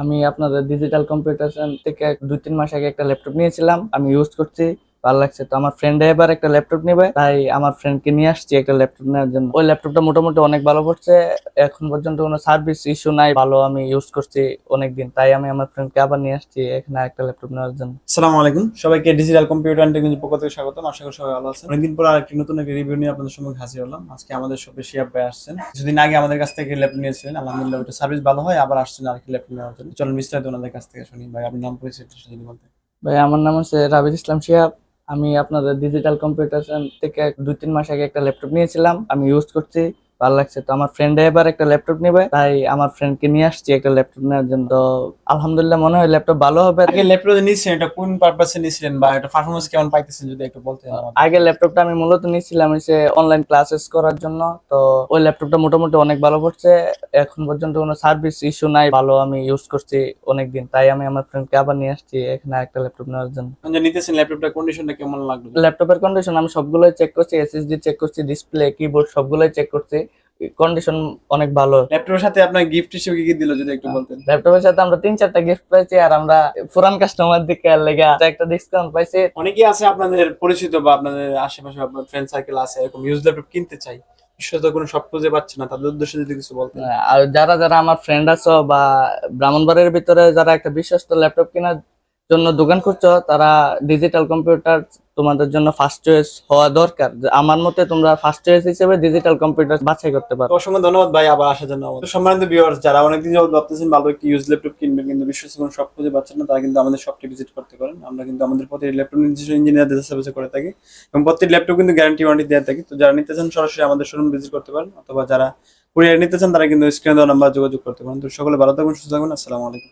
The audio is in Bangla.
আমি আপনাদের ডিজিটাল কম্পিউটার থেকে দুই, তিন মাস আগে একটা ল্যাপটপ নিয়েছিলাম। আমি ইউজ করছি। ভালো লাগছে। তো আমার ফ্রেন্ড এবার একটা ল্যাপটপ নেবে তাই আমার ফ্রেন্ডকে নিয়ে আসছি একটা ল্যাপটপ নেওয়ার জন্য। ওই ল্যাপটপটা মোটামুটি অনেক ভালো পড়ছে এখন পর্যন্ত কোনো সার্ভিস ইস্যু নাই ভালো আমি ইউজ করছি অনেকদিন তাই আমি আমার ফ্রেন্ডকে আবার নিয়ে আসছি এখানে একটা ল্যাপটপ নেওয়ার জন্য। আসসালামু আলাইকুম সবাইকে ডিজিটাল কম্পিউটার অ্যান্ড টেকনোলজি পক্ষ থেকে স্বাগতম আশা করি সবাই ভালো আছেন। অনেকদিন পর আরেকটি নতুন একটি রিভিউ নিয়ে আপনাদের সঙ্গে হাজির হলাম। আজকে আমাদের শপে শিয়াব ভাই আসছেন। কিছুদিন আগে আমাদের কাছ থেকে ল্যাপটপ নিয়েছিলেন আলহামদুলিল্লাহ ওটা সার্ভিস ভালো হয় আবার আসছেন আর আরেকটি ল্যাপটপ নেওয়ার জন্য। চলুন বিস্তারিত ওনাদের কাছ থেকে শুনি ভাই আপনার নাম পরিচয় একটু যদি ভাই আমার নাম হচ্ছে রাবিদ ইসলাম শিহাব আমি আপনাদের ডিজিটাল কম্পিউটার থেকে দুই, তিন মাস আগে একটা ল্যাপটপ নিয়েছিলাম। আমি ইউজ করছি। ভালো লাগছে। তো আমার ফ্রেন্ড এবার একটা ল্যাপটপ নেবে। তাই আমার ফ্রেন্ডকে নিয়ে আসছি একটা ল্যাপটপ নেওয়ার জন্য। তো আলহামদুলিল্লাহ মনে হয় ল্যাপটপ ভালো হবে। আগে ল্যাপটপ নিয়েছিলেন এটা কোন পারপাসে নিয়েছিলেন বা এটা পারফরমেন্স কেমন পাইতেছেন যদি একটু বলতেন আগে ল্যাপটপটা আমি মূলত নিয়েছিলাম হচ্ছে অনলাইন ক্লাসেস করার জন্য। তো ওই ল্যাপটপটা মোটামুটি অনেক ভালো পড়ছে। এখন পর্যন্ত কোনো সার্ভিস ইস্যু নাই ভালো আমি ইউজ করছি অনেকদিন। তাই আমি আমার ফ্রেন্ডকে আবার নিয়ে আসছি এখানে একটা ল্যাপটপ নেওয়ার জন্য। নিতেছেন ল্যাপটপটা কন্ডিশনটা কেমন লাগল? ল্যাপটপের কন্ডিশন আমি সবগুলোই চেক করছি এসএসডি চেক করছি ডিসপ্লে কিবোর্ড সবগুলোই চেক করছি। কন্ডিশন অনেক ভালো। ল্যাপটপের সাথে আপনার গিফট হিসেবে কি কি দিল যদি একটু বলতেন? ল্যাপটপের সাথে আমরা তিন চারটা গিফট পাইছি আর আমরা পুরান কাস্টমার দিকে লেগে একটা ডিসকাউন্ট পাইছি। অনেকেই আছে আপনাদের পরিচিত বা আপনাদের আশেপাশে আপনার ফ্রেন্ড সার্কেল আছে এরকম ইউজ ল্যাপটপ কিনতে চাই। বিশেষত কোনো সব খুঁজে পাচ্ছে না তাদের উদ্দেশ্যে যদি কিছু বলতেন। আর যারা যারা আমার ফ্রেন্ড আছো বা ব্রাহ্মণবাড়ির ভিতরে যারা একটা বিশ্বস্ত ল্যাপটপ কেনার জন্য দোকান খুঁজছো তারা ডিজিটাল কম্পিউটার তোমাদের জন্য ফার্স্ট চয়েস হওয়া দরকার। আমার মতে তোমরা ফার্স্ট চয়েস হিসেবে ডিজিটাল কম্পিউটার বাছাই করতে পারো। অসংখ্য ধন্যবাদ ভাই, আবার আসার জন্য আমাদের। সম্মানিত ভিউয়ার্স যারা অনেকদিন যাবত ভাবতেছেন ভালো একটি ইউজ ল্যাপটপ কিনবেন, কিন্তু বিশ্বস্ত কোনো সব খুঁজে পাচ্ছেন না, তারা কিন্তু আমাদের শপটি ভিজিট করতে পারেন। আমরা কিন্তু আমাদের প্রতি ল্যাপটপ নিজস্ব ইঞ্জিনিয়ারদের সার্ভিস করে থাকি। এবং প্রত্যেক ল্যাপটপ কিন্তু গ্যারান্টি ওয়ারেন্টি দেওয়া থাকি। তো যারা নিতে চান, সরাসরি আমাদের শোরুম ভিজিট করতে পারেন, অথবা যারা কুরিয়ার নিতে চান, তারা কিন্তু স্ক্রিনে দেওয়া নাম্বার যোগাযোগ করতে পারেন। তো সকলে ভালো থাকুন, সুস্থ থাকুন, আসসালামু আলাইকুম।